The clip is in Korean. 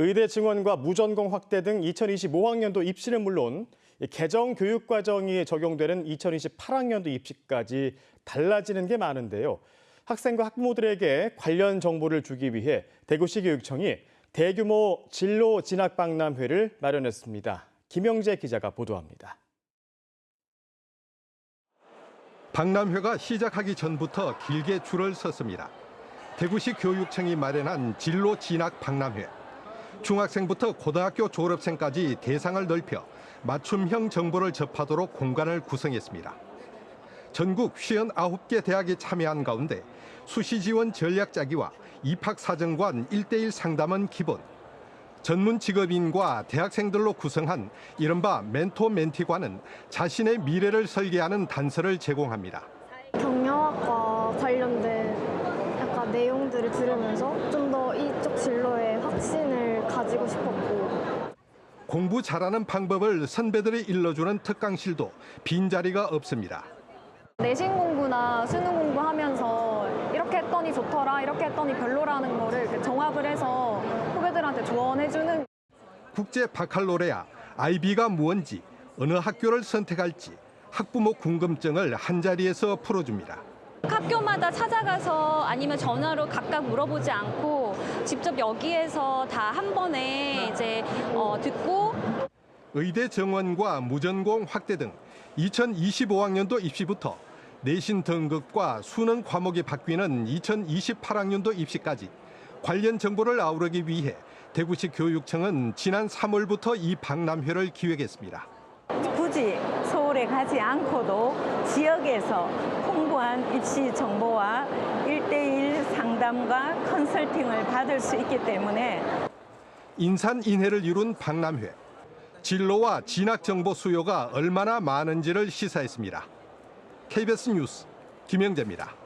의대 증원과 무전공 확대 등 2025학년도 입시는 물론 개정 교육 과정이 적용되는 2028학년도 입시까지 달라지는 게 많은데요. 학생과 학부모들에게 관련 정보를 주기 위해 대구시 교육청이 대규모 진로 진학 박람회를 마련했습니다. 김영재 기자가 보도합니다. 박람회가 시작하기 전부터 길게 줄을 섰습니다. 대구시 교육청이 마련한 진로 진학 박람회. 중학생부터 고등학교 졸업생까지 대상을 넓혀 맞춤형 정보를 접하도록 공간을 구성했습니다. 전국 59개 대학이 참여한 가운데 수시 지원 전략 짜기와 입학 사정관 1대1 상담은 기본. 전문 직업인과 대학생들로 구성한 이른바 멘토 멘티관은 자신의 미래를 설계하는 단서를 제공합니다. 경영학과 관련된 약간 내용들을 들으면서 좀 더 이쪽 진로에 가지고 싶었고 공부 잘하는 방법을 선배들이 일러주는 특강실도 빈자리가 없습니다. 내신 공부나 수능 공부하면서 이렇게 했더니 좋더라, 이렇게 했더니 별로라는 거를 정합을 해서 후배들한테 조언해주는 국제 바칼로레아, IB가 무언지, 어느 학교를 선택할지 학부모 궁금증을 한자리에서 풀어줍니다. 학교마다 찾아가서 아니면 전화로 각각 물어보지 않고 직접 여기에서 다 한 번에 이제 어, 듣고 의대 정원과 무전공 확대 등 2025학년도 입시부터 내신 등급과 수능 과목이 바뀌는 2028학년도 입시까지 관련 정보를 아우르기 위해 대구시 교육청은 지난 3월부터 이 박람회를 기획했습니다. 굳이 서울에 가지 않고도 지역에서 풍부한 입시 정보와 일대일 상담과 컨설팅을 받을 수 있기 때문에 인산인해를 이룬 박람회. 진로와 진학 정보 수요가 얼마나 많은지를 시사했습니다. KBS 뉴스 김영재입니다.